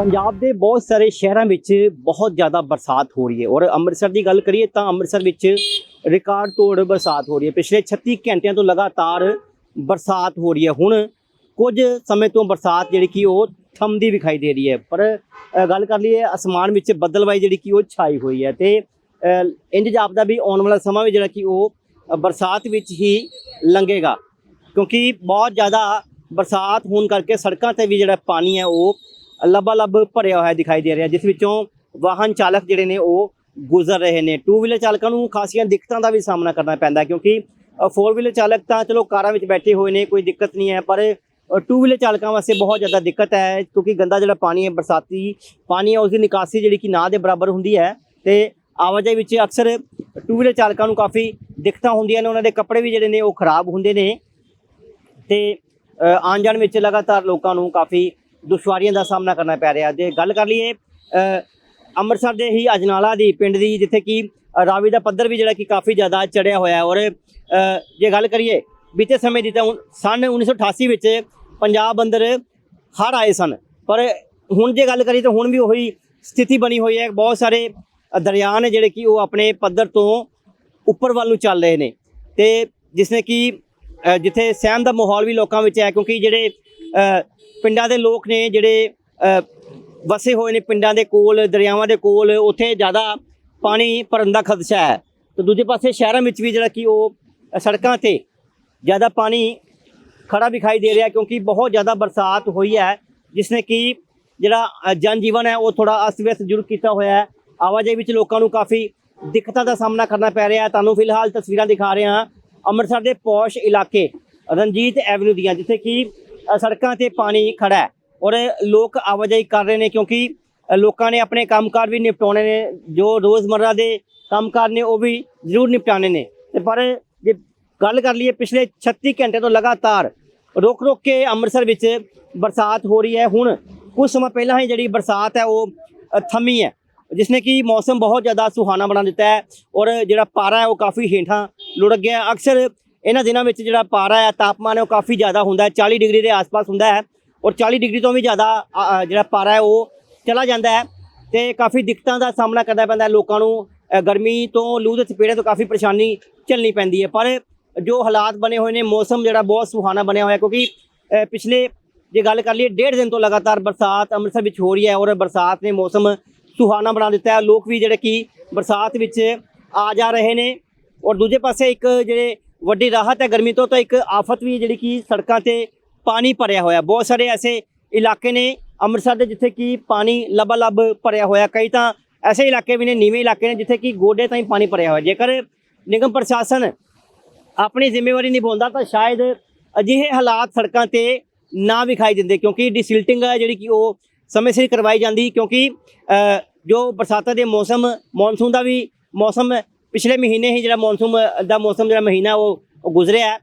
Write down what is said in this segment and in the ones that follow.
ਪੰਜਾਬ ਦੇ ਬਹੁਤ ਸਾਰੇ ਸ਼ਹਿਰਾਂ ਵਿੱਚ ਬਹੁਤ ਜ਼ਿਆਦਾ ਬਰਸਾਤ ਹੋ ਰਹੀ ਹੈ ਔਰ ਅੰਮ੍ਰਿਤਸਰ ਦੀ ਗੱਲ ਕਰੀਏ ਤਾਂ ਅੰਮ੍ਰਿਤਸਰ ਵਿੱਚ ਰਿਕਾਰਡ ਤੋੜ ਬਰਸਾਤ ਹੋ ਰਹੀ ਹੈ। ਪਿਛਲੇ 36 ਘੰਟਿਆਂ ਤੋਂ ਲਗਾਤਾਰ ਬਰਸਾਤ ਹੋ ਰਹੀ ਹੈ। ਹੁਣ ਕੁਝ ਸਮੇਂ ਤੋਂ ਬਰਸਾਤ ਜਿਹੜੀ ਕਿ ਉਹ ਥੰਮਦੀ ਵਿਖਾਈ ਦੇ ਰਹੀ ਹੈ। ਪਰ ਗੱਲ ਕਰ ਲਈਏ ਅਸਮਾਨ ਵਿੱਚ ਬੱਦਲਵਾਈ ਜਿਹੜੀ ਕਿ ਉਹ ਛਾਈ ਹੋਈ ਹੈ ਤੇ ਅ, ਇੰਜ ਜਾਪਦਾ ਵੀ ਆਉਣ ਵਾਲਾ ਸਮਾਂ ਵੀ ਜਿਹੜਾ ਕਿ ਉਹ ਬਰਸਾਤ ਵਿੱਚ ਹੀ ਲੰਘੇਗਾ। ਕਿਉਂਕਿ ਬਹੁਤ ਜ਼ਿਆਦਾ ਬਰਸਾਤ ਹੋਣ ਕਰਕੇ ਸੜਕਾਂ ਤੇ ਵੀ ਜਿਹੜਾ ਪਾਣੀ ਹੈ ਉਹ ਲੱਭਾ ਲੱਭ ਭਰਿਆ ਹੋਇਆ ਦਿਖਾਈ ਦੇ ਰਿਹਾ, ਜਿਸ ਵਿੱਚੋਂ ਵਾਹਨ ਚਾਲਕ ਜਿਹੜੇ ਨੇ ਉਹ ਗੁਜ਼ਰ ਰਹੇ ਨੇ। ਟੂ ਵੀਲਰ ਚਾਲਕਾਂ ਨੂੰ ਖਾਸੀਆਂ ਦਿੱਕਤਾਂ ਦਾ ਵੀ ਸਾਹਮਣਾ ਕਰਨਾ ਪੈਂਦਾ, ਕਿਉਂਕਿ ਫੋਰ ਵੀਲਰ ਚਾਲਕ ਤਾਂ ਚਲੋ ਕਾਰਾਂ ਵਿੱਚ ਬੈਠੇ ਹੋਏ ਨੇ, ਕੋਈ ਦਿੱਕਤ ਨਹੀਂ ਹੈ, ਪਰ ਟੂ ਵੀਲਰ ਚਾਲਕਾਂ ਵਾਸਤੇ ਬਹੁਤ ਜ਼ਿਆਦਾ ਦਿੱਕਤ ਹੈ, ਕਿਉਂਕਿ ਗੰਦਾ ਜਿਹੜਾ ਪਾਣੀ ਹੈ, ਬਰਸਾਤੀ ਪਾਣੀ ਹੈ, ਉਸ ਦੀ ਨਿਕਾਸੀ ਜਿਹੜੀ ਕਿ ਨਾ ਦੇ ਬਰਾਬਰ ਹੁੰਦੀ ਹੈ, ਤੇ ਆਵਾਜਾਈ ਵਿੱਚ ਅਕਸਰ ਟੂ ਵੀਲਰ ਚਾਲਕਾਂ ਨੂੰ ਕਾਫੀ ਦਿੱਕਤਾਂ ਹੁੰਦੀਆਂ ਨੇ, ਉਹਨਾਂ ਦੇ ਕੱਪੜੇ ਵੀ ਜਿਹੜੇ ਨੇ ਉਹ ਖਰਾਬ ਹੁੰਦੇ ਨੇ, ਤੇ ਆਉਣ ਜਾਣ ਵਿੱਚ ਲਗਾਤਾਰ ਲੋਕਾਂ ਨੂੰ ਕਾਫੀ ਦੁਸ਼ਵਾਰੀਆਂ ਦਾ ਸਾਹਮਣਾ ਕਰਨਾ ਪੈ ਰਿਹਾ। ਜੇ ਗੱਲ ਕਰ ਲਈਏ ਅੰਮ੍ਰਿਤਸਰ ਦੇ ਹੀ ਅਜਨਾਲਾ ਦੀ ਪਿੰਡ ਦੀ ਜਿੱਥੇ ਕਿ ਰਾਵੀ ਦਾ ਪੱਧਰ ਵੀ ਜਿਹੜਾ ਕਿ ਕਾਫੀ ਜ਼ਿਆਦਾ ਚੜਿਆ ਹੋਇਆ ਹੈ। ਔਰ ਜੇ ਗੱਲ ਕਰੀਏ ਬੀਤੇ ਸਮੇਂ ਦੀ ਤਾਂ ਹੁਣ ਸਨ 1988 ਵਿੱਚ ਪੰਜਾਬ ਅੰਦਰ ਹੜ੍ਹ ਆਏ ਸਨ। ਪਰ ਹੁਣ ਜੇ ਗੱਲ ਕਰੀਏ ਤਾਂ ਹੁਣ ਵੀ ਉਹੀ ਸਥਿਤੀ ਬਣੀ ਹੋਈ ਹੈ। ਬਹੁਤ ਸਾਰੇ ਅ, ਦਰਿਆ ਨੇ ਜਿਹੜੇ ਕਿ ਉਹ ਆਪਣੇ ਪੱਧਰ ਤੋਂ ਉੱਪਰ ਵੱਲ ਨੂੰ ਚੱਲ ਰਹੇ ਨੇ। ਤੇ ਜਿਸ ਨੇ ਕਿ ਜਿੱਥੇ ਸਹਿਮ ਦਾ ਮਾਹੌਲ ਵੀ ਲੋਕਾਂ ਵਿੱਚ ਹੈ ਕਿਉਂਕਿ ਜਿਹੜੇ ਪਿੰਡਾਂ ਦੇ ਲੋਕ ਨੇ ਜਿਹੜੇ ਵਸੇ ਹੋਏ ਨੇ ਪਿੰਡਾਂ ਦੇ ਕੋਲ ਦਰਿਆਵਾਂ ਦੇ ਕੋਲ ਉੱਥੇ ਜ਼ਿਆਦਾ ਪਾਣੀ ਭਰਨ ਦਾ ਖਦਸ਼ਾ ਹੈ। ਤੇ ਦੂਜੇ ਪਾਸੇ ਸ਼ਹਿਰਾਂ ਵਿੱਚ ਵੀ ਜਿਹੜਾ ਕਿ ਉਹ ਸੜਕਾਂ ਤੇ ਜ਼ਿਆਦਾ ਪਾਣੀ ਖੜਾ ਵਿਖਾਈ ਦੇ ਰਿਹਾ ਕਿਉਂਕਿ ਬਹੁਤ ਜ਼ਿਆਦਾ ਬਰਸਾਤ ਹੋਈ ਹੈ ਜਿਸ ਨੇ ਕਿ ਜਿਹੜਾ ਅ, ਜਨ ਜੀਵਨ ਹੈ ਉਹ ਥੋੜਾ ਅਸਤ ਵਿਅਸਤ ਜ਼ਰੂਰ ਕੀਤਾ ਹੋਇਆ ਹੈ। ਆਵਾਜਾਈ ਵਿੱਚ ਲੋਕਾਂ ਨੂੰ ਕਾਫੀ ਦਿੱਕਤਾਂ ਦਾ ਸਾਹਮਣਾ ਕਰਨਾ ਪੈ ਰਿਹਾ ਹੈ। ਤੁਹਾਨੂੰ ਫਿਲਹਾਲ ਤਸਵੀਰਾਂ ਦਿਖਾ ਰਹੇ ਹਾਂ ਅੰਮ੍ਰਿਤਸਰ ਦੇ ਪੌਸ਼ ਇਲਾਕੇ ਰਣਜੀਤ ਐਵਨਿਊ ਦੀਆਂ ਜਿੱਥੇ ਕਿ ਸੜਕਾਂ ਤੇ ਪਾਣੀ ਖੜਾ ਹੈ। ਔਰ ਲੋਕ ਆਵਾਜਾਈ ਕਰ ਰਹੇ ਨੇ ਕਿਉਂਕਿ ਲੋਕਾਂ ਨੇ ਆਪਣੇ ਕੰਮਕਾਰ ਵੀ ਨਿਪਟਾਉਣੇ ਨੇ। ਜੋ ਰੋਜ਼ਮਰਰਾ ਦੇ ਕੰਮਕਾਰ ਨੇ, ਉਹ ਵੀ ਜ਼ਰੂਰ ਨਿਪਟਾਉਣੇ ਨੇ। ਤੇ ਪਰ ਜੇ ਗੱਲ ਕਰ ਲਈਏ, ਪਿਛਲੇ 36 ਘੰਟੇ ਤੋਂ ਲਗਾਤਾਰ ਰੁਕ ਰੁਕ ਕੇ ਅੰਮ੍ਰਿਤਸਰ ਵਿੱਚ ਬਰਸਾਤ ਹੋ ਰਹੀ ਹੈ। ਹੁਣ ਕੁਝ ਸਮਾਂ ਪਹਿਲਾਂ ਹੀ ਜਿਹੜੀ ਬਰਸਾਤ ਹੈ, ਉਹ ਥੰਮੀ ਹੈ। ਜਿਸ ਨੇ ਕਿ ਮੌਸਮ ਬਹੁਤ ਜ਼ਿਆਦਾ ਸੁਹਾਣਾ ਬਣਾ ਦਿੱਤਾ ਹੈ। ਔਰ ਜਿਹੜਾ ਪਾਰਾ ਹੈ, ਉਹ ਕਾਫੀ ਹੇਠਾਂ ਲੁੜਕ ਗਿਆ। ਅਕਸਰ ਇਹਨਾਂ ਦਿਨਾਂ ਵਿੱਚ ਜਿਹੜਾ ਪਾਰਾ ਹੈ, ਤਾਪਮਾਨ ਹੈ ਉਹ ਕਾਫੀ ਜ਼ਿਆਦਾ ਹੁੰਦਾ ਹੈ 40 ਡਿਗਰੀ ਦੇ ਆਸ-ਪਾਸ ਹੁੰਦਾ ਹੈ ਔਰ 40 ਡਿਗਰੀ ਤੋਂ ਵੀ ਜ਼ਿਆਦਾ ਜਿਹੜਾ ਪਾਰਾ ਹੈ ਉਹ ਚਲਾ ਜਾਂਦਾ ਹੈ ਤੇ ਕਾਫੀ ਦਿੱਕਤਾਂ ਦਾ ਸਾਹਮਣਾ ਕਰਨਾ ਪੈਂਦਾ ਹੈ ਲੋਕਾਂ ਨੂੰ ਗਰਮੀ ਤੋਂ ਲੂ ਦੇ ਚਪੇੜੇ ਤੋਂ ਕਾਫੀ ਪਰੇਸ਼ਾਨੀ ਝੱਲਣੀ ਪੈਂਦੀ ਹੈ। ਪਰ ਜੋ ਹਾਲਾਤ ਬਣੇ ਹੋਏ ਨੇ, ਮੌਸਮ ਜਿਹੜਾ ਬਹੁਤ ਸੁਹਾਣਾ ਬਣਿਆ ਹੋਇਆ ਕਿਉਂਕਿ ਪਿਛਲੇ ਜੇ ਗੱਲ ਕਰ ਲਈਏ, ਡੇਢ ਦਿਨ ਤੋਂ ਲਗਾਤਾਰ ਬਰਸਾਤ ਅੰਮ੍ਰਿਤਸਰ ਵਿੱਚ ਹੋ ਰਹੀ ਹੈ ਔਰ ਬਰਸਾਤ ਨੇ ਮੌਸਮ ਸੁਹਾਣਾ ਬਣਾ ਦਿੱਤਾ ਹੈ। ਲੋਕ ਵੀ ਜਿਹੜੇ ਕਿ ਬਰਸਾਤ ਵਿੱਚ ਆ ਜਾ ਰਹੇ ਨੇ ਔਰ ਦੂਜੇ ਪਾਸੇ ਇੱਕ ਜਿਹੜੇ ਵੱਡੀ ਰਾਹਤ ਹੈ। ਗਰਮੀ ਤੋਂ ਤਾਂ ਇੱਕ ਆਫਤ ਵੀ ਜਿਹੜੀ ਕਿ ਸੜਕਾਂ ਤੇ ਪਾਣੀ ਭਰਿਆ ਹੋਇਆ। ਬਹੁਤ ਸਾਰੇ ਐਸੇ ਇਲਾਕੇ ਨੇ ਅੰਮ੍ਰਿਤਸਰ ਦੇ ਜਿੱਥੇ ਕਿ ਪਾਣੀ ਲਬਾ ਲੱਬ ਭਰਿਆ ਹੋਇਆ। ਕਈ ਤਾਂ ਐਸੇ ਇਲਾਕੇ ਵੀ ਨੇ, ਨੀਵੇਂ ਇਲਾਕੇ ਨੇ, ਜਿੱਥੇ ਕਿ ਗੋਡੇ ਤਾਈਂ ਪਾਣੀ ਭਰਿਆ ਹੋਇਆ। ਜੇਕਰ ਨਿਗਮ ਪ੍ਰਸ਼ਾਸਨ ਆਪਣੀ ਜ਼ਿੰਮੇਵਾਰੀ ਨਿਭਾਉਂਦਾ ਤਾਂ ਸ਼ਾਇਦ ਅਜਿਹੇ ਹਾਲਾਤ ਸੜਕਾਂ ਤੇ ਨਾ ਵਿਖਾਈ ਦਿੰਦੇ, ਕਿਉਂਕਿ ਡਿਸਿਲਟਿੰਗ ਹੈ ਜਿਹੜੀ ਕਿ ਉਹ ਸਮੇਂ ਸਿਰ ਕਰਵਾਈ ਜਾਂਦੀ, ਕਿਉਂਕਿ ਜੋ ਬਰਸਾਤਾਂ ਦੇ ਮੌਸਮ, ਮੌਨਸੂਨ ਦਾ ਵੀ ਮੌਸਮ ਪਿਛਲੇ ਮਹੀਨੇ ਹੀ ਜਿਹੜਾ ਮੌਨਸੂਨ ਦਾ ਮੌਸਮ ਜਿਹੜਾ ਮਹੀਨਾ ਉਹ ਗੁਜ਼ਰਿਆ ਹੈ।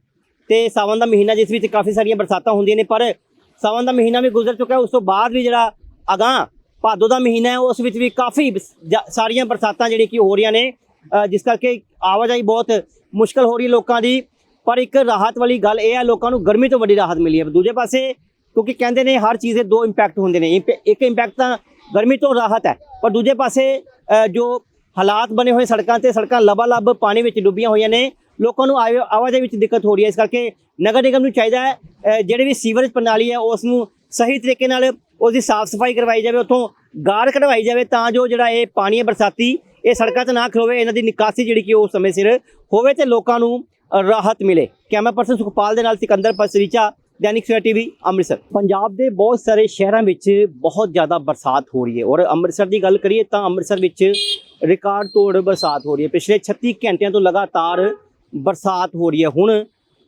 ਤੇ ਸਾਵਨ ਦਾ ਮਹੀਨਾ ਜਿਸ ਵਿੱਚ ਕਾਫੀ ਸਾਰੀਆਂ ਬਰਸਾਤਾਂ ਹੁੰਦੀਆਂ ਨੇ, ਪਰ ਸਾਵਨ ਦਾ ਮਹੀਨਾ ਵੀ ਗੁਜ਼ਰ ਚੁੱਕਾ ਉਸ ਤੋਂ ਬਾਅਦ ਵੀ ਜਿਹੜਾ ਅਗਾਂਹ ਭਾਦੋ ਦਾ ਮਹੀਨਾ ਹੈ, ਉਸ ਵਿੱਚ ਵੀ ਕਾਫੀ ਸਾਰੀਆਂ ਬਰਸਾਤਾਂ ਜਿਹੜੀਆਂ ਕਿ ਹੋ ਰਹੀਆਂ ਨੇ ਜਿਸ ਕਰਕੇ ਆਵਾਜਾਈ ਬਹੁਤ ਮੁਸ਼ਕਲ ਹੋ ਰਹੀ ਹੈ ਲੋਕਾਂ ਦੀ। ਪਰ ਇੱਕ ਰਾਹਤ ਵਾਲੀ ਗੱਲ ਇਹ ਹੈ, ਲੋਕਾਂ ਨੂੰ ਗਰਮੀ ਤੋਂ ਵੱਡੀ ਰਾਹਤ ਮਿਲੀ ਹੈ। ਦੂਜੇ ਪਾਸੇ ਕਿਉਂਕਿ ਕਹਿੰਦੇ ਨੇ ਹਰ ਚੀਜ਼ ਦੇ ਦੋ ਇੰਪੈਕਟ ਹੁੰਦੇ ਨੇ। ਇੰਪ- ਇੱਕ ਇੰਪੈਕਟ ਤਾਂ ਗਰਮੀ ਤੋਂ ਰਾਹਤ ਹੈ, ਪਰ ਦੂਜੇ ਪਾਸੇ ਜੋ ਹਾਲਾਤ ਬਣੇ ਹੋਏ ਸੜਕਾਂ ਤੇ, ਸੜਕਾਂ ਲਬਾਲਬ ਪਾਣੀ ਵਿੱਚ ਡੁੱਬੀਆਂ ਹੋਈਆਂ ਨੇ। ਲੋਕਾਂ ਨੂੰ ਆਵਾ- ਆਵਾਜਾਈ ਵਿੱਚ ਦਿੱਕਤ ਹੋ ਰਹੀ ਹੈ। ਇਸ ਕਰਕੇ ਨਗਰ ਨਿਗਮ ਨੂੰ ਚਾਹੀਦਾ ਹੈ ਜਿਹੜੇ ਵੀ ਸੀਵਰੇਜ ਪ੍ਰਣਾਲੀ ਹੈ, ਉਸ ਨੂੰ ਸਹੀ ਤਰੀਕੇ ਨਾਲ ਉਸ ਦੀ ਸਾਫ਼ ਸਫ਼ਾਈ ਕਰਵਾਈ ਜਾਵੇ, ਉੱਥੋਂ ਗਾਰ ਕਢਵਾਈ ਜਾਵੇ ਤਾਂ ਜੋ ਜਿਹੜਾ ਇਹ ਪਾਣੀ ਹੈ, ਬਰਸਾਤੀ, ਇਹ ਸੜਕਾਂ 'ਤੇ ਨਾ ਖਲੋਵੇ, ਇਹਨਾਂ ਦੀ ਨਿਕਾਸੀ ਜਿਹੜੀ ਕਿ ਉਹ ਸਮੇਂ ਸਿਰ ਹੋਵੇ ਤੇ ਲੋਕਾਂ ਨੂੰ ਰਾਹਤ ਮਿਲੇ। ਕੈਮਰਾ ਪਰਸਨ ਸੁਖਪਾਲ ਦੇ ਨਾਲ ਸਿਕੰਦਰ ਪਸਰੀਚਾ, ਦੈਨਿਕ ਸਵੇਰਾ ਟੀਵੀ, ਅੰਮ੍ਰਿਤਸਰ। ਪੰਜਾਬ ਦੇ ਬਹੁਤ ਸਾਰੇ ਸ਼ਹਿਰਾਂ ਵਿੱਚ ਬਹੁਤ ਜ਼ਿਆਦਾ ਬਰਸਾਤ ਹੋ ਰਹੀ ਹੈ ਔਰ ਅੰਮ੍ਰਿਤਸਰ ਦੀ ਗੱਲ ਕਰੀਏ ਤਾਂ ਅੰਮ੍ਰਿਤਸਰ ਵਿੱਚ ਰਿਕਾਰਡ ਤੋੜ ਬਰਸਾਤ ਹੋ ਰਹੀ ਹੈ। ਪਿਛਲੇ 36 ਘੰਟਿਆਂ ਤੋਂ ਲਗਾਤਾਰ ਬਰਸਾਤ ਹੋ ਰਹੀ ਹੈ। ਹੁਣ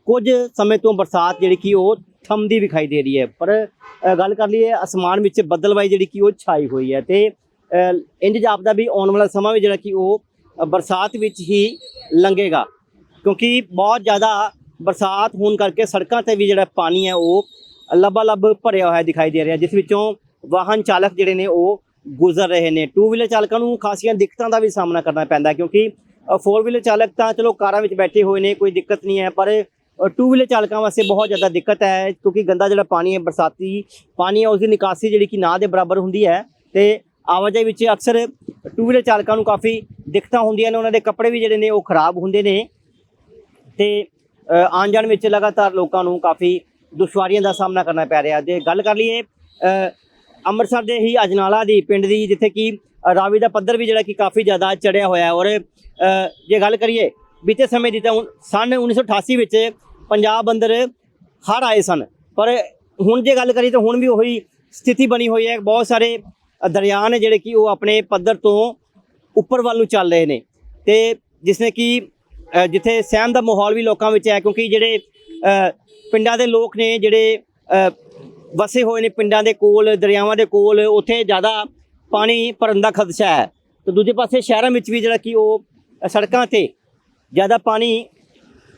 ਕੁਝ ਸਮੇਂ ਤੋਂ ਬਰਸਾਤ ਜਿਹੜੀ ਕਿ ਉਹ ਥੰਮਦੀ ਵਿਖਾਈ ਦੇ ਰਹੀ ਹੈ। ਪਰ ਗੱਲ ਕਰ ਲਈਏ ਅਸਮਾਨ ਵਿੱਚ ਬੱਦਲਵਾਈ ਜਿਹੜੀ ਕਿ ਉਹ ਛਾਈ ਹੋਈ ਹੈ ਤੇ ਅ, ਇੰਜ ਜਾਪਦਾ ਵੀ ਆਉਣ ਵਾਲਾ ਸਮਾਂ ਵੀ ਜਿਹੜਾ ਕਿ ਉਹ ਬਰਸਾਤ ਵਿੱਚ ਹੀ ਲੰਘੇਗਾ। ਕਿਉਂਕਿ ਬਹੁਤ ਜ਼ਿਆਦਾ ਬਰਸਾਤ ਹੋਣ ਕਰਕੇ ਸੜਕਾਂ ਤੇ ਵੀ ਜਿਹੜਾ ਪਾਣੀ ਹੈ ਉਹ ਲੱਬਾ-ਲੱਬ ਭਰਿਆ ਹੋਇਆ ਦਿਖਾਈ ਦੇ ਰਿਹਾ। ਜਿਸ ਵਿੱਚੋਂ ਵਾਹਨ ਚਾਲਕ ਜਿਹੜੇ ਨੇ ਉਹ ਗੁਜ਼ਰ ਰਹੇ ਨੇ। ਟੂ ਵੀਲਰ ਚਾਲਕਾਂ ਨੂੰ ਖਾਸੀਆਂ ਦਿੱਕਤਾਂ ਦਾ ਵੀ ਸਾਹਮਣਾ ਕਰਨਾ ਪੈਂਦਾ ਕਿਉਂਕਿ ਫੋਰ ਵੀਲਰ ਚਾਲਕ ਤਾਂ ਚਲੋ ਕਾਰਾਂ ਵਿੱਚ ਬੈਠੇ ਹੋਏ ਨੇ, ਕੋਈ ਦਿੱਕਤ ਨਹੀਂ ਹੈ, ਪਰ ਟੂ ਵੀਲਰ ਚਾਲਕਾਂ ਵਾਸਤੇ ਬਹੁਤ ਜ਼ਿਆਦਾ ਦਿੱਕਤ ਹੈ, ਕਿਉਂਕਿ ਗੰਦਾ ਜਿਹੜਾ ਪਾਣੀ ਹੈ, ਬਰਸਾਤੀ ਪਾਣੀ ਹੈ, ਉਸ ਦੀ ਨਿਕਾਸੀ ਜਿਹੜੀ ਕਿ ਨਾ ਦੇ ਬਰਾਬਰ ਹੁੰਦੀ ਹੈ ਤੇ ਆਵਾਜਾਈ ਵਿੱਚ ਅਕਸਰ ਟੂ ਵੀਲਰ ਚਾਲਕਾਂ ਨੂੰ ਕਾਫੀ ਦਿੱਕਤਾਂ ਹੁੰਦੀਆਂ ਨੇ, ਉਹਨਾਂ ਦੇ ਕੱਪੜੇ ਵੀ ਜਿਹੜੇ ਨੇ ਉਹ ਖਰਾਬ ਹੁੰਦੇ ਨੇ ਤੇ ਆਉਣ ਜਾਣ ਵਿੱਚ ਲਗਾਤਾਰ ਲੋਕਾਂ ਨੂੰ ਕਾਫੀ ਦੁਸ਼ਵਾਰੀਆਂ ਦਾ ਸਾਹਮਣਾ ਕਰਨਾ ਪੈ ਰਿਹਾ। ਜੇ ਗੱਲ ਕਰ ਲਈਏ ਅੰਮ੍ਰਿਤਸਰ ਦੇ ਹੀ ਅਜਨਾਲਾ ਦੀ ਪਿੰਡ ਦੀ, ਜਿੱਥੇ ਕਿ ਰਾਵੀ ਦਾ ਪੱਧਰ ਵੀ ਜਿਹੜਾ ਕਿ ਕਾਫੀ ਜ਼ਿਆਦਾ ਚੜਿਆ ਹੋਇਆ ਹੈ। ਔਰ ਜੇ ਗੱਲ ਕਰੀਏ, ਬੀਤੇ ਸਮੇਂ ਦੀ ਤਾਂ ਹੁਣ ਸਨ 1988 ਵਿੱਚ ਪੰਜਾਬ ਅੰਦਰ ਹੜ੍ਹ ਆਏ ਸਨ। ਪਰ ਹੁਣ ਜੇ ਗੱਲ ਕਰੀਏ ਤਾਂ ਹੁਣ ਵੀ ਉਹੀ ਸਥਿਤੀ ਬਣੀ ਹੋਈ ਹੈ। ਬਹੁਤ ਸਾਰੇ ਦਰਿਆ ਨੇ ਜਿਹੜੇ ਕਿ ਉਹ ਆਪਣੇ ਪੱਧਰ ਤੋਂ ਉੱਪਰ ਵੱਲ ਨੂੰ ਚੱਲ ਰਹੇ ਨੇ। ਤੇ ਜਿਸ ਨੇ ਕਿ ਜਿੱਥੇ ਸਹਿਮ ਦਾ ਮਾਹੌਲ ਵੀ ਲੋਕਾਂ ਵਿੱਚ ਹੈ, ਕਿਉਂਕਿ ਜਿਹੜੇ ਪਿੰਡਾਂ ਦੇ ਲੋਕ ਨੇ, ਜਿਹੜੇ ਵਸੇ ਹੋਏ ਨੇ ਪਿੰਡਾਂ ਦੇ ਕੋਲ ਦਰਿਆਵਾਂ ਦੇ ਕੋਲ ਉੱਥੇ ਜ਼ਿਆਦਾ ਪਾਣੀ ਭਰਨ ਦਾ ਖਦਸ਼ਾ ਹੈ। ਤੇ ਦੂਜੇ ਪਾਸੇ ਸ਼ਹਿਰਾਂ ਵਿੱਚ ਵੀ ਜਿਹੜਾ ਕਿ ਉਹ ਸੜਕਾਂ ਤੇ ਜ਼ਿਆਦਾ ਪਾਣੀ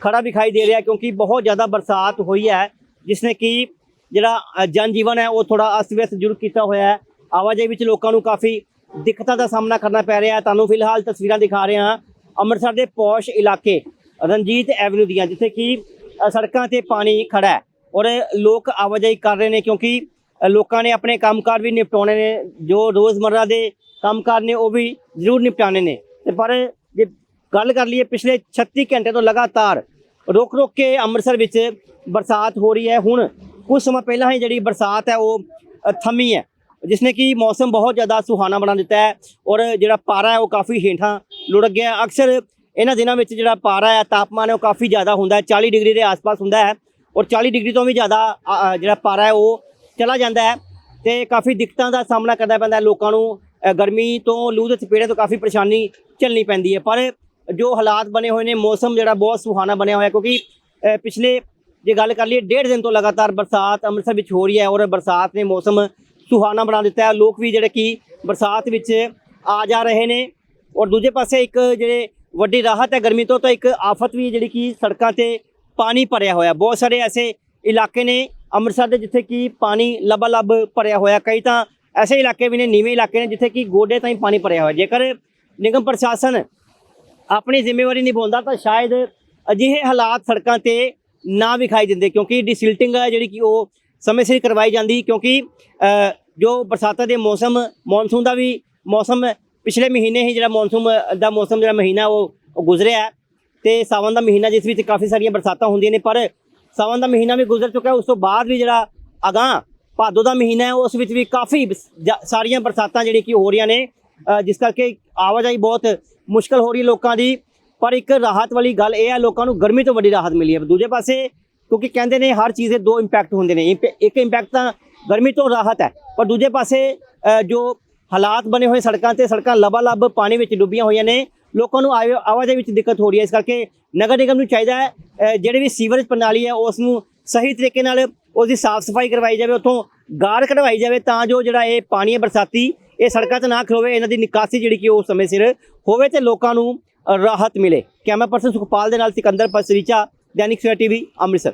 ਖੜਾ ਵਿਖਾਈ ਦੇ ਰਿਹਾ ਕਿਉਂਕਿ ਬਹੁਤ ਜ਼ਿਆਦਾ ਬਰਸਾਤ ਹੋਈ ਹੈ ਜਿਸ ਨੇ ਕਿ ਜਿਹੜਾ ਅ, ਜਨ ਜੀਵਨ ਹੈ ਉਹ ਥੋੜਾ ਅਸਤ ਵਿਅਸਤ ਜ਼ਰੂਰ ਕੀਤਾ ਹੋਇਆ ਹੈ। ਆਵਾਜਾਈ ਵਿੱਚ ਲੋਕਾਂ ਨੂੰ ਕਾਫੀ ਦਿੱਕਤਾਂ ਦਾ ਸਾਹਮਣਾ ਕਰਨਾ ਪੈ ਰਿਹਾ ਹੈ। ਤੁਹਾਨੂੰ ਫਿਲਹਾਲ ਤਸਵੀਰਾਂ ਦਿਖਾ ਰਹੇ ਹਾਂ ਅੰਮ੍ਰਿਤਸਰ ਦੇ ਪੌਸ਼ ਇਲਾਕੇ ਰਣਜੀਤ ਐਵਨਿਊ ਦੀਆਂ ਜਿੱਥੇ ਕਿ ਸੜਕਾਂ ਤੇ ਪਾਣੀ ਖੜਾ ਹੈ। ਔਰ ਲੋਕ ਆਵਾਜਾਈ ਕਰ ਰਹੇ ਨੇ ਕਿਉਂਕਿ ਲੋਕਾਂ ਨੇ ਆਪਣੇ ਕੰਮਕਾਰ ਵੀ ਨਿਪਟਾਉਣੇ ਨੇ, ਜੋ ਰੋਜ਼ਮਰਰਾ ਦੇ ਕੰਮਕਾਰ ਨੇ ਉਹ ਵੀ ਜ਼ਰੂਰ ਨਿਪਟਾਉਣੇ ਨੇ। ਤੇ ਪਰ ਜੇ ਗੱਲ ਕਰ ਲਈਏ, ਪਿਛਲੇ 36 ਘੰਟੇ ਤੋਂ ਲਗਾਤਾਰ ਰੁਕ ਰੁਕ ਕੇ ਅੰਮ੍ਰਿਤਸਰ ਵਿੱਚ ਬਰਸਾਤ ਹੋ ਰਹੀ ਹੈ। ਹੁਣ ਕੁਝ ਸਮਾਂ ਪਹਿਲਾਂ ਹੀ ਜਿਹੜੀ ਬਰਸਾਤ ਹੈ, ਉਹ ਥੰਮੀ ਹੈ, ਜਿਸ ਨੇ ਕਿ ਮੌਸਮ ਬਹੁਤ ਜ਼ਿਆਦਾ ਸੁਹਾਣਾ ਬਣਾ ਦਿੱਤਾ ਹੈ ਔਰ ਜਿਹੜਾ ਪਾਰਾ ਹੈ, ਉਹ ਕਾਫੀ ਹੇਠਾਂ ਲੁੜਕ ਗਿਆ ਅਕਸਰ ਇਹਨਾਂ ਦਿਨਾਂ ਵਿੱਚ ਜਿਹੜਾ ਪਾਰਾ ਹੈ, ਤਾਪਮਾਨ ਹੈ, ਉਹ ਕਾਫੀ ਜ਼ਿਆਦਾ ਹੁੰਦਾ ਹੈ 40 ਡਿਗਰੀ ਦੇ ਆਸ-ਪਾਸ ਹੁੰਦਾ ਹੈ। ਔਰ 40 ਡਿਗਰੀ ਤੋਂ ਵੀ ਜ਼ਿਆਦਾ ਜਿਹੜਾ ਪਾਰਾ ਹੈ, ਉਹ ਚਲਾ ਜਾਂਦਾ ਹੈ। ਤੇ ਕਾਫੀ ਦਿੱਕਤਾਂ ਦਾ ਸਾਹਮਣਾ ਕਰਨਾ ਪੈਂਦਾ ਲੋਕਾਂ ਨੂੰ। ਗਰਮੀ ਤੋਂ ਲੂ ਦੇ ਚਪੇੜੇ ਤੋਂ ਕਾਫੀ ਪਰੇਸ਼ਾਨੀ ਝੱਲਣੀ ਪੈਂਦੀ ਹੈ। ਪਰ ਜੋ ਹਾਲਾਤ ਬਣੇ ਹੋਏ ਨੇ, ਮੌਸਮ ਜਿਹੜਾ ਬਹੁਤ ਸੁਹਾਣਾ ਬਣਿਆ ਹੋਇਆ ਕਿਉਂਕਿ ਪਿਛਲੇ ਜੇ ਗੱਲ ਕਰ ਲਈਏ, ਡੇਢ ਦਿਨ ਤੋਂ ਲਗਾਤਾਰ ਬਰਸਾਤ ਅੰਮ੍ਰਿਤਸਰ ਵਿੱਚ ਹੋ ਰਹੀ ਹੈ ਔਰ ਬਰਸਾਤ ਨੇ ਮੌਸਮ ਸੁਹਾਣਾ ਬਣਾ ਦਿੱਤਾ ਹੈ। ਲੋਕ ਵੀ ਜਿਹੜੇ ਕਿ ਬਰਸਾਤ ਵਿੱਚ ਆ ਜਾ ਰਹੇ ਨੇ। ਔਰ ਦੂਜੇ ਪਾਸੇ ਇੱਕ ਜਿਹੜੇ ਵੱਡੀ ਰਾਹਤ ਹੈ ਗਰਮੀ ਤੋਂ, ਤਾਂ ਇੱਕ ਆਫਤ ਵੀ ਜਿਹੜੀ ਕਿ ਸੜਕਾਂ ਤੇ ਪਾਣੀ ਭਰਿਆ ਹੋਇਆ। ਬਹੁਤ ਸਾਰੇ ਐਸੇ ਇਲਾਕੇ ਨੇ ਅੰਮ੍ਰਿਤਸਰ ਦੇ ਜਿੱਥੇ ਕਿ ਪਾਣੀ ਲਬਾਲਬ ਭਰਿਆ ਹੋਇਆ। ਕਈ ਤਾਂ ਐਸੇ ਇਲਾਕੇ ਵੀ ਨੇ, ਨੀਵੇਂ ਇਲਾਕੇ ਨੇ, ਜਿੱਥੇ ਕਿ ਗੋਡੇ ਤਾਈਂ ਪਾਣੀ ਭਰਿਆ ਹੋਇਆ। ਜੇਕਰ ਨਿਗਮ ਪ੍ਰਸ਼ਾਸਨ ਆਪਣੀ ਜ਼ਿੰਮੇਵਾਰੀ ਨਿਭਾਉਂਦਾ ਤਾਂ ਸ਼ਾਇਦ ਅਜਿਹੇ ਹਾਲਾਤ ਸੜਕਾਂ ਤੇ ਨਾ ਵਿਖਾਈ ਦਿੰਦੇ, ਕਿਉਂਕਿ ਡਿਸਿਲਟਿੰਗ ਹੈ ਜਿਹੜੀ ਕਿ ਉਹ ਸਮੇਂ ਸਿਰ ਕਰਵਾਈ ਜਾਂਦੀ, ਕਿਉਂਕਿ ਜੋ ਬਰਸਾਤਾਂ ਦੇ ਮੌਸਮ, ਮੌਨਸੂਨ ਦਾ ਵੀ ਮੌਸਮ ਪਿਛਲੇ ਮਹੀਨੇ ਹੀ ਜਿਹੜਾ ਮੌਨਸੂਨ ਦਾ ਮੌਸਮ ਜਿਹੜਾ ਮਹੀਨਾ ਉਹ ਗੁਜ਼ਰਿਆ। ਤੇ ਸਾਵਣ ਦਾ ਮਹੀਨਾ ਜਿਸ ਵਿੱਚ ਕਾਫੀ ਸਾਰੀਆਂ ਬਰਸਾਤਾਂ ਹੁੰਦੀਆਂ ਨੇ, ਪਰ ਸਾਵਣ ਦਾ ਮਹੀਨਾ ਵੀ ਗੁਜ਼ਰ ਚੁੱਕਾ ਉਸ ਤੋਂ ਬਾਅਦ ਵੀ ਜਿਹੜਾ ਅਗਾਂਹ ਭਾਦੋ ਦਾ ਮਹੀਨਾ ਹੈ, ਉਸ ਵਿੱਚ ਵੀ ਕਾਫੀ ਜਾ- ਸਾਰੀਆਂ ਬਰਸਾਤਾਂ ਜਿਹੜੀਆਂ ਕਿ ਹੋ ਰਹੀਆਂ ਨੇ ਜਿਸ ਕਰਕੇ ਆਵਾਜਾਈ ਬਹੁਤ ਮੁਸ਼ਕਲ ਹੋ ਰਹੀ ਹੈ ਲੋਕਾਂ ਦੀ, ਪਰ ਇੱਕ ਰਾਹਤ ਵਾਲੀ ਗੱਲ ਇਹ ਹੈ, ਲੋਕਾਂ ਨੂੰ ਗਰਮੀ ਤੋਂ ਵੱਡੀ ਰਾਹਤ ਮਿਲੀ ਹੈ। ਦੂਜੇ ਪਾਸੇ ਕਿਉਂਕਿ ਕਹਿੰਦੇ ਨੇ ਹਰ ਚੀਜ਼ ਦੇ ਦੋ ਇੰਪੈਕਟ ਹੁੰਦੇ ਨੇ, ਇੰਪ- ਇੱਕ ਇੰਪੈਕਟ ਤਾਂ ਗਰਮੀ ਤੋਂ ਰਾਹਤ ਹੈ, ਪਰ ਦੂਜੇ ਪਾਸੇ ਜੋ ਹਾਲਾਤ ਬਣੇ ਹੋਏ ਸੜਕਾਂ ਤੇ, ਸੜਕਾਂ ਲਬਾਲਬ ਪਾਣੀ ਵਿੱਚ ਡੁੱਬੀਆਂ ਹੋਈਆਂ ਨੇ ਲੋਕਾਂ ਨੂੰ ਆਵਾ- ਆਵਾਜਾਈ ਵਿੱਚ ਦਿੱਕਤ ਹੋ ਰਹੀ ਹੈ। ਇਸ ਕਰਕੇ ਨਗਰ ਨਿਗਮ ਨੂੰ ਚਾਹੀਦਾ ਹੈ ਜਿਹੜੇ ਵੀ ਸੀਵਰੇਜ ਪ੍ਰਣਾਲੀ ਹੈ, ਉਸ ਨੂੰ ਸਹੀ ਤਰੀਕੇ ਨਾਲ ਉਸ ਦੀ ਸਾਫ਼ ਸਫ਼ਾਈ ਕਰਵਾਈ ਜਾਵੇ, ਉੱਥੋਂ ਗਾਰ ਕਢਵਾਈ ਜਾਵੇ ਤਾਂ ਜੋ ਜਿਹੜਾ ਇਹ ਪਾਣੀ ਹੈ, ਬਰਸਾਤੀ, ਇਹ ਸੜਕਾਂ 'ਤੇ ਨਾ ਖਲੋਵੇ, ਇਹਨਾਂ ਦੀ ਨਿਕਾਸੀ ਜਿਹੜੀ ਕਿ ਉਹ ਸਮੇਂ ਸਿਰ ਹੋਵੇ ਤੇ ਲੋਕਾਂ ਨੂੰ ਰਾਹਤ ਮਿਲੇ। ਕੈਮਰਾ ਪਰਸਨ ਸੁਖਪਾਲ ਦੇ ਨਾਲ ਸਿਕੰਦਰ ਪਸਰੀਚਾ ਦੈਨਿਕ ਸਵੇਰਾ ਟੀਵੀ, ਅੰਮ੍ਰਿਤਸਰ।